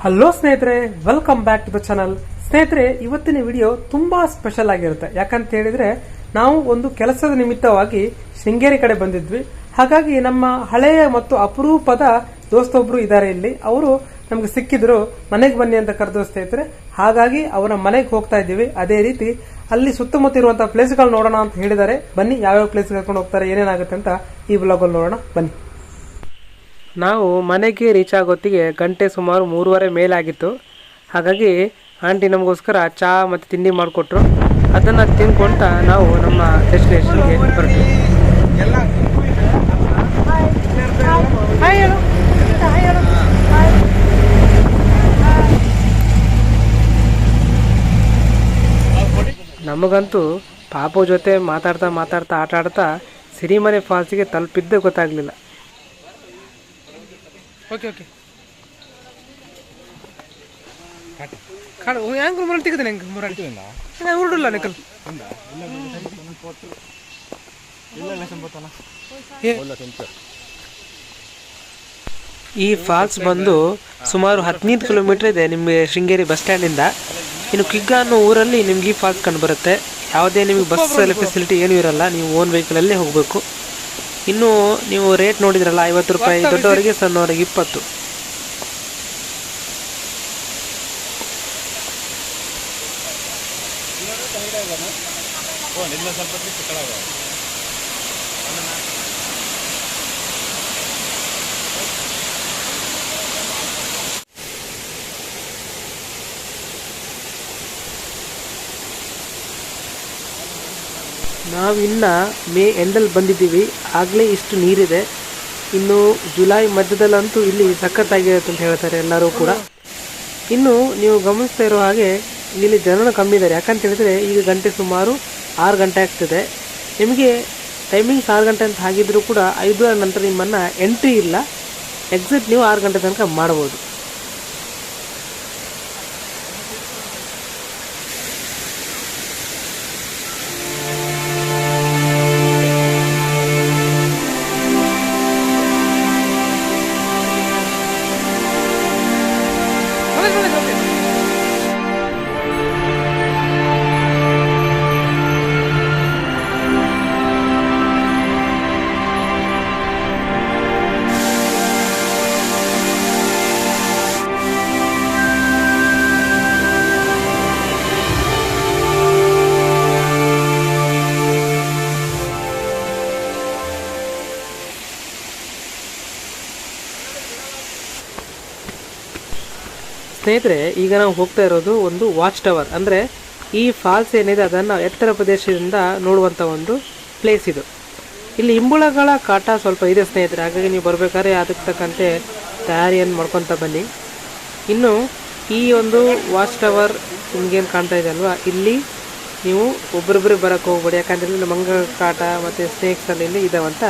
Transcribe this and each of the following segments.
Hello ಸ್ನೇಹಿತರೆ welcome back to the channel ಸ್ನೇಹಿತರೆ, ಇವತ್ತಿನ ವಿಡಿಯೋ ತುಂಬಾ ಸ್ಪೆಷಲ್ ಆಗಿರುತ್ತೆ. ಯಾಕಂತ ಹೇಳಿದ್ರೆ, ನಾವು ಒಂದು ಕೆಲಸದ ನಿಮಿತ್ತವಾಗಿ ಶೃಂಗೇರಿ ಕಡೆ ಬಂದಿದ್ವಿ. ಹಾಗಾಗಿ ನಮ್ಮ ಹಳೆಯ ಮತ್ತು ಅಪರೂಪದ ದೋಸ್ತೊಬ್ರು ಇದ್ದಾರೆ ಇಲ್ಲಿ. ಅವರು ನಮ್ಗೆ ಸಿಕ್ಕಿದ್ರು, ಮನೆಗೆ ಬನ್ನಿ ಅಂತ ಕರೆದು ಸ್ನೇಹಿತರೆ. ಹಾಗಾಗಿ ಅವರ ಮನೆಗೆ ಹೋಗ್ತಾ ಇದ್ದೀವಿ. ಅದೇ ರೀತಿ ಅಲ್ಲಿ ಸುತ್ತಮುತ್ತ ಇರುವಂತಹ ಪ್ಲೇಸ್ಗಳು ನೋಡೋಣ ಅಂತ ಹೇಳಿದ್ದಾರೆ. ಬನ್ನಿ, ಯಾವ್ಯಾವ ಪ್ಲೇಸ್ ಕರ್ಕೊಂಡು ಹೋಗ್ತಾರೆ, ಏನೇನಾಗುತ್ತೆ ಅಂತ ಈ ಬ್ಲಾಗ್ ಅಲ್ಲಿ ನೋಡೋಣ. ಬನ್ನಿ. ನಾವು ಮನೆಗೆ ರೀಚ್ ಆಗೋತ್ತಿಗೆ ಗಂಟೆ ಸುಮಾರು ಮೂರುವರೆ ಮೇಲಾಗಿತ್ತು. ಹಾಗಾಗಿ ಆಂಟಿ ನಮಗೋಸ್ಕರ ಚಹಾ ಮತ್ತು ತಿಂಡಿ ಮಾಡಿಕೊಟ್ರು. ಅದನ್ನು ತಿನ್ಕೊಂತ ನಾವು ನಮ್ಮ ಡೆಸ್ಟಿನೇಷನ್ಗೆ ಬರ್ತೀವಿ. ನಮಗಂತೂ ಪಾಪು ಜೊತೆ ಮಾತಾಡ್ತಾ ಮಾತಾಡ್ತಾ ಆಟ ಆಡ್ತಾ ಸಿರಿಮನೆ ಫಾಲ್ಸಿಗೆ ತಲುಪಿದ್ದೇ ಗೊತ್ತಾಗಲಿಲ್ಲ. ಓಕೆ ಓಕೆ ಕಾಡು ಹೆಂಗ್ ಮುರಳಿ ತೆಗೆದ ಹೆಂಗ್ ಮುರಳಿ ಹೆಂಗ ಉರುಡಲ್ಲ ನಿಕಲ್ ಈ ಫಾಲ್ಸ್ ಬಂದು ಸುಮಾರು ಹದಿನೈದು ಕಿಲೋಮೀಟರ್ ಇದೆ ನಿಮಗೆ ಶೃಂಗೇರಿ ಬಸ್ ಸ್ಟ್ಯಾಂಡಿಂದ. ಇನ್ನು ಕಿಗ್ಗ ಅನ್ನೋ ಊರಲ್ಲಿ ನಿಮ್ಗೆ ಈ ಫಾಲ್ಸ್ ಕಂಡು ಬರುತ್ತೆ. ಯಾವುದೇ ನಿಮಗೆ ಬಸ್ ಫೆಸಿಲಿಟಿ ಏನೂ ಇರಲ್ಲ ನೀವು ಓನ್ ವೆಹಿಕಲಲ್ಲೇ ಹೋಗಬೇಕು. ಇನ್ನು ನೀವು ರೇಟ್ ನೋಡಿದ್ರಲ್ಲ ಐವತ್ತು ರೂಪಾಯಿ ದೊಡ್ಡವರಿಗೆ ಸಣ್ಣವರಿಗೆ ಇಪ್ಪತ್ತು. ನಾವಿನ್ನ ಮೇ ಎಂಡಲ್ಲಿ ಬಂದಿದ್ದೀವಿ. ಆಗಲೇ ಇಷ್ಟು ನೀರಿದೆ. ಇನ್ನು ಜುಲೈ ಮಧ್ಯದಲ್ಲಂತೂ ಇಲ್ಲಿ ಸಖತ್ತಾಗಿರುತ್ತೆ ಅಂತ ಹೇಳ್ತಾರೆ ಎಲ್ಲರೂ ಕೂಡ. ಇನ್ನು ನೀವು ಗಮನಿಸ್ತಾ ಇರೋ ಹಾಗೆ ಇಲ್ಲಿ ಜನರು ಕಮ್ಮಿ ಇದ್ದಾರೆ. ಯಾಕಂತ ಹೇಳಿದ್ರೆ ಈಗ ಗಂಟೆ ಸುಮಾರು ಆರು ಗಂಟೆ ಆಗ್ತದೆ. ನಿಮಗೆ ಟೈಮಿಂಗ್ಸ್ ಆರು ಗಂಟೆ ಅಂತ ಹಾಗಿದ್ದರೂ ಕೂಡ ಐದು ನಂತರ ನಿಮ್ಮನ್ನು ಎಂಟ್ರಿ ಇಲ್ಲ. ಎಕ್ಸಿಟ್ ನೀವು ಆರು ಗಂಟೆ ತನಕ ಮಾಡ್ಬೋದು. ಸ್ನೇಹಿತರೆ, ಈಗ ನಾವು ಹೋಗ್ತಾ ಇರೋದು ಒಂದು ವಾಚ್ ಟವರ್ ಅಂದರೆ ಈ ಫಾಲ್ಸ್ ಏನಿದೆ, ಅದನ್ನು ಎತ್ತರ ಪ್ರದೇಶದಿಂದ ನೋಡುವಂಥ ಒಂದು ಪ್ಲೇಸ್ ಇದು. ಇಲ್ಲಿ ಇಂಬುಳಗಳ ಕಾಟ ಸ್ವಲ್ಪ ಇದೆ ಸ್ನೇಹಿತರೆ, ಹಾಗಾಗಿ ನೀವು ಬರಬೇಕಾದ್ರೆ ಅದಕ್ಕೆ ತಕ್ಕಂತೆ ತಯಾರಿಯನ್ನು ಮಾಡ್ಕೊತ ಬನ್ನಿ. ಇನ್ನು ಈ ಒಂದು ವಾಚ್ ಟವರ್ ನಿಮ್ಗೇನು ಕಾಣ್ತಾ ಇದೆ ಅಲ್ವಾ? ಇಲ್ಲಿ ನೀವು ಒಬ್ಬರೊಬ್ಬರಿಗೆ ಬರೋಕ್ಕೆ ಹೋಗ್ಬೇಡಿ, ಯಾಕಂದರೆ ಇಲ್ಲಿ ಮಂಗ ಕಾಟ ಮತ್ತು ಸ್ನೇಕ್ಸ್ ಅಲ್ಲಿ ಇಲ್ಲಿ ಇದಾವಂತ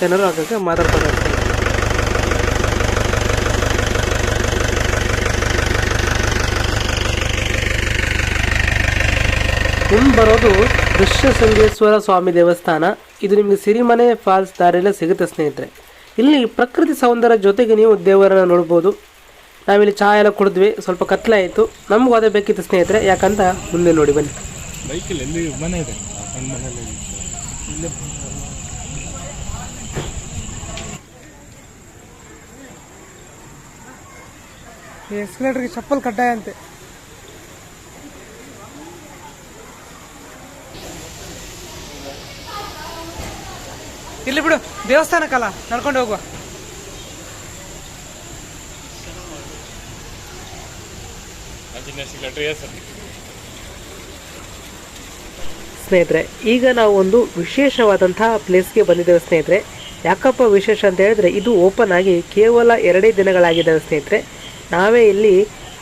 ಜನರು ಆಗಾಗ ಮಾತಾಡ್ತಾರೆ ಮುಂದೆ ಬರೋದು ಋಷ್ಯಸಂಗೇಶ್ವರ ಸ್ವಾಮಿ ದೇವಸ್ಥಾನ. ಇದು ನಿಮಗೆ ಸಿರಿಮನೆ ಫಾಲ್ಸ್ ದಾರಿಯಲ್ಲೇ ಸಿಗುತ್ತೆ ಸ್ನೇಹಿತರೆ. ಇಲ್ಲಿ ಪ್ರಕೃತಿ ಸೌಂದರ್ಯ ಜೊತೆಗೆ ನೀವು ದೇವರನ್ನ ನೋಡ್ಬೋದು. ನಾವಿಲ್ಲಿ ಚಹಾ ಎಲ್ಲ ಕುಡಿದ್ವಿ ಸ್ವಲ್ಪ ಕತ್ಲೆ ಆಯಿತು. ನಮಗೂ ಅದೇ ಬೇಕಿತ್ತು ಸ್ನೇಹಿತರೆ ಯಾಕಂತ ಮುಂದೆ ನೋಡಿ ಬನ್ನಿ. ಬೈಕಲ್ಲಿ ಎಲ್ಲಿ ಮನೆ ಇದೆ? ನನ್ನ ಮನೇಲಿ ಇಲ್ಲೇ. ಎಸ್ಕಲೇಟರ್ಗೆ ಚಪ್ಪಲ್ ಕಡ್ಡಾಯ ಅಂತೆ. ಇಲ್ಲಿ ಬಿಡು ದೇವಸ್ಥಾನಕ್ಕಲ್ಲ ನಡ್ಕೊಂಡು ಹೋಗುವ. ಸ್ನೇಹಿತರೆ, ಈಗ ನಾವು ಒಂದು ವಿಶೇಷವಾದಂತಹ ಪ್ಲೇಸ್ಗೆ ಬಂದಿದ್ದೇವೆ ಸ್ನೇಹಿತರೆ. ಯಾಕಪ್ಪ ವಿಶೇಷ ಅಂತ ಹೇಳಿದ್ರೆ, ಇದು ಓಪನ್ ಆಗಿ ಕೇವಲ ಎರಡೇ ದಿನಗಳಾಗಿದ್ದಾವೆ ಸ್ನೇಹಿತರೆ. ನಾವೇ ಇಲ್ಲಿ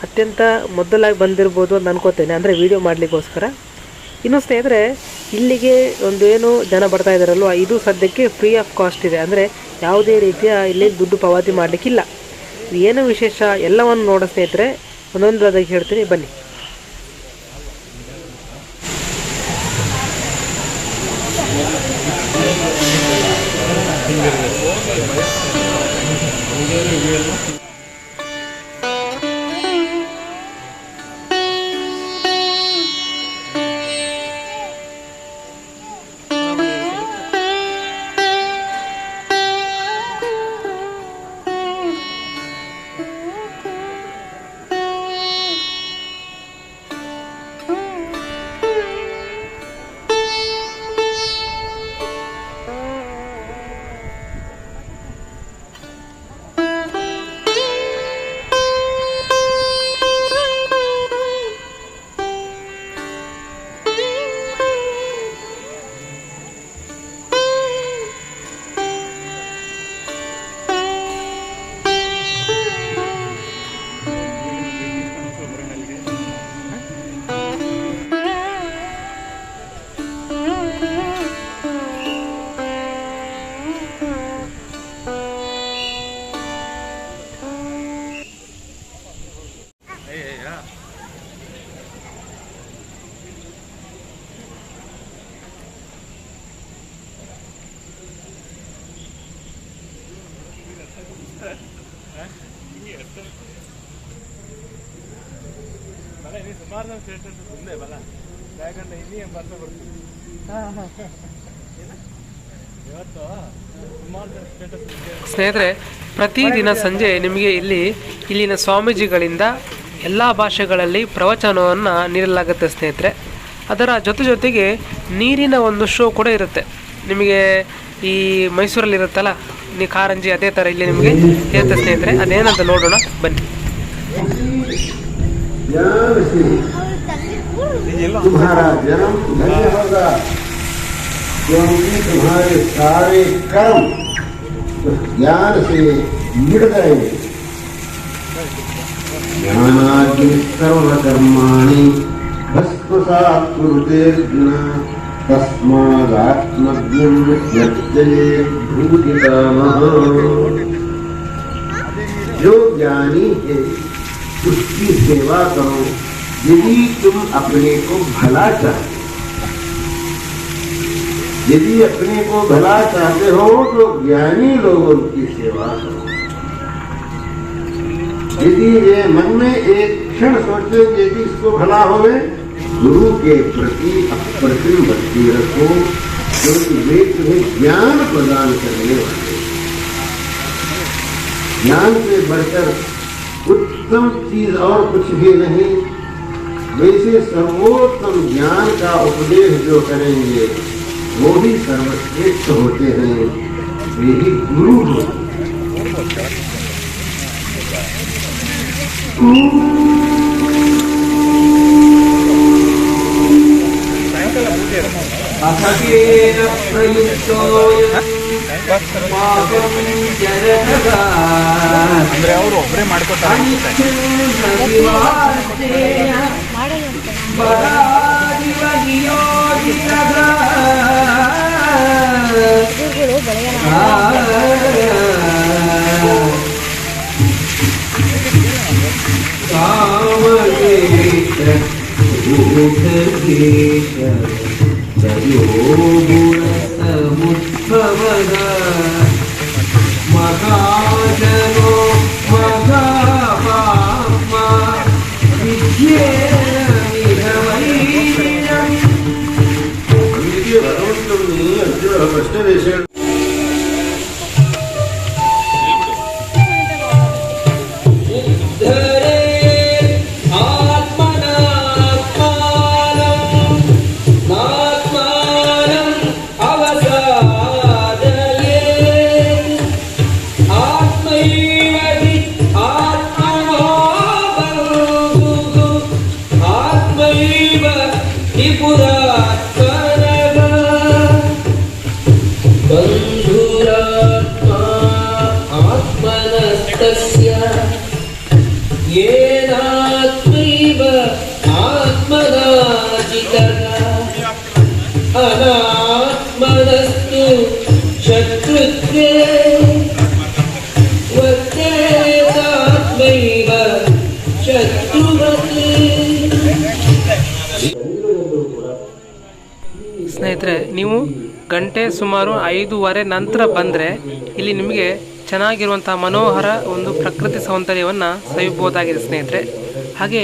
ಅತ್ಯಂತ ಮೊದಲಾಗಿ ಬಂದಿರ್ಬೋದು ಅಂತ ಅನ್ಕೋತೇನೆ, ಅಂದರೆ ವಿಡಿಯೋ ಮಾಡಲಿಕ್ಕೋಸ್ಕರ. ಇನ್ನು ಸ್ನೇಹಿತರೆ ಇಲ್ಲಿಗೆ ಒಂದು ಏನು ಜನ ಬರ್ತಾ ಇದ್ದಾರಲ್ವ, ಇದು ಸದ್ಯಕ್ಕೆ ಫ್ರೀ ಆಫ್ ಕಾಸ್ಟ್ ಇದೆ. ಅಂದರೆ ಯಾವುದೇ ರೀತಿಯ ಇಲ್ಲಿ ದುಡ್ಡು ಪಾವತಿ ಮಾಡಲಿಕ್ಕಿಲ್ಲ. ಏನು ವಿಶೇಷ ಎಲ್ಲವನ್ನು ನೋಡೋ ಸ್ನೇಹಿತರೆ, ಒಂದೊಂದು ಅದಕ್ಕೆ ಹೇಳ್ತೀನಿ, ಬನ್ನಿ. ಬಲ ಇಲ್ಲಿ ದಿನ ಯಾಕಂದ್ರೆ ಬರ್ತಾ ಬರ್ತೀವಿ ಇವತ್ತು ಸ್ನೇಹಿತರೆ ಪ್ರತಿದಿನ ಸಂಜೆ ನಿಮಗೆ ಇಲ್ಲಿ ಇಲ್ಲಿನ ಸ್ವಾಮೀಜಿಗಳಿಂದ ಎಲ್ಲ ಭಾಷೆಗಳಲ್ಲಿ ಪ್ರವಚನವನ್ನು ನೀಡಲಾಗುತ್ತೆ ಸ್ನೇಹಿತರೆ. ಅದರ ಜೊತೆ ಜೊತೆಗೆ ನೀರಿನ ಒಂದು ಶೋ ಕೂಡ ಇರುತ್ತೆ. ನಿಮಗೆ ಈ ಮೈಸೂರಲ್ಲಿ ಇರುತ್ತಲ್ಲ ನೀ ಕಾರಂಜಿ ಅದೇ ಥರ ಇಲ್ಲಿ ನಿಮಗೆ ಇರುತ್ತೆ ಸ್ನೇಹಿತರೆ. ಅದೇನಂತ ನೋಡೋಣ ಬನ್ನಿ. ज्ञान से तुम्हारा जन्म धन्य होगा क्योंकि तुम्हारे सारे कर्म ज्ञान से मिट गए ज्ञानाग्नि सर्वकर्माणि भस्मसात् कुरुते अर्जुन तस्मादात्मज्ञं यज्ञे भूतिकामः जो ज्ञानी है उसकी सेवा करो, यदि तुम अपने को भला चाहते यदि अपने को भला चाहते हो तो ज्ञानी लोगों की सेवा करो। यदि ये मन में एक क्षण सोचे यदि इसको भला होवे, गुरु के प्रति अप्रतिम भक्ति रखो, क्योंकि वे तुम्हें ज्ञान प्रदान करने वाले ज्ञान से बढ़कर उत्तम चीज़ और कुछ भी नहीं। वैसे सर्वोत्तम ज्ञान का उपदेश जो करेंगे वो भी सर्वश्रेष्ठ होते हैं। वे ही गुरु होते हैं। अथकेन ಅಂದ್ರೆ ಅವರು ಒಬ್ಬರೇ ಮಾಡ್ಕೊತಾರೆ ಕಾಮ ಕೇಶ परादिव नियोजितः कामदेश भूतकेश तयो गुणसमुद्भवः महाजनो महापाप्मा विद्येन विधवैर्यम् అందుకే భగవంతుడిని అర్జున ప్రశ్న వేశాడు ಸ್ನೇಹಿತರೆ, ನೀವು ಗಂಟೆ ಸುಮಾರು ಐದೂವರೆ ನಂತರ ಬಂದರೆ ಇಲ್ಲಿ ನಿಮಗೆ ಚೆನ್ನಾಗಿರುವಂಥ ಮನೋಹರ ಒಂದು ಪ್ರಕೃತಿ ಸೌಂದರ್ಯವನ್ನು ಸವಿಬಹುದಾಗಿದೆ ಸ್ನೇಹಿತರೆ. ಹಾಗೆ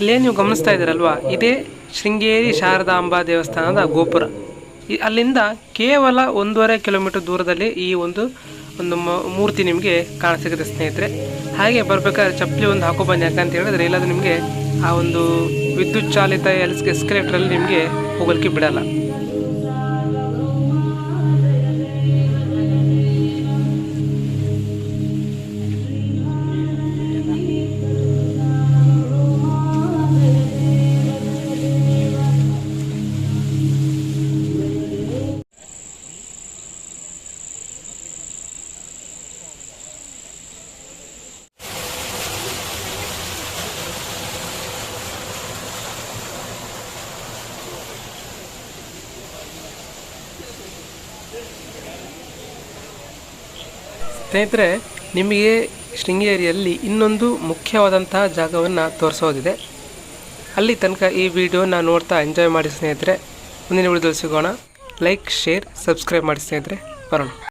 ಇಲ್ಲೇ ನೀವು ಗಮನಿಸ್ತಾ ಇದ್ದೀರಲ್ವಾ, ಇದೇ ಶೃಂಗೇರಿ ಶಾರದಾಂಬಾ ದೇವಸ್ಥಾನದ ಗೋಪುರ. ಅಲ್ಲಿಂದ ಕೇವಲ ಒಂದೂವರೆ ಕಿಲೋಮೀಟರ್ ದೂರದಲ್ಲಿ ಈ ಒಂದು ಒಂದು ಮೂರ್ತಿ ನಿಮಗೆ ಕಾಣಸಿಗುತ್ತೆ ಸ್ನೇಹಿತರೆ. ಹಾಗೆ ಬರ್ಬೇಕಾದ್ರೆ ಚಪ್ಪಲಿ ಒಂದು ಹಾಕೋ ಬನ್ನಿ ಯಾಕಂತ ಹೇಳಿದ್ರೆ, ಇಲ್ಲಾಂದ್ರೆ ನಿಮಗೆ ಆ ಒಂದು ವಿದ್ಯುತ್ ಚಾಲಿತ ಎಲ್ಸ್ ಎಸ್ಕಲೇಟ್ರಲ್ಲಿ ನಿಮಗೆ ಹೋಗಲಿಕ್ಕೆ ಬಿಡಲ್ಲ. ಸ್ನೇಹಿತರೆ, ನಿಮಗೆ ಶೃಂಗೇರಿಯಲ್ಲಿ ಇನ್ನೊಂದು ಮುಖ್ಯವಾದಂತಹ ಜಾಗವನ್ನು ತೋರಿಸೋದಿದೆ. ಅಲ್ಲಿ ತನಕ ಈ ವಿಡಿಯೋನ ನೋಡ್ತಾ ಎಂಜಾಯ್ ಮಾಡಿ ಸ್ನೇಹಿತರೆ. ಮುಂದಿನ ವಿಡಿಯೋದಲ್ಲಿ ಸಿಗೋಣ. ಲೈಕ್ ಶೇರ್ ಸಬ್ಸ್ಕ್ರೈಬ್ ಮಾಡಿ ಸ್ನೇಹಿತರೆ. ಬರೋಣ.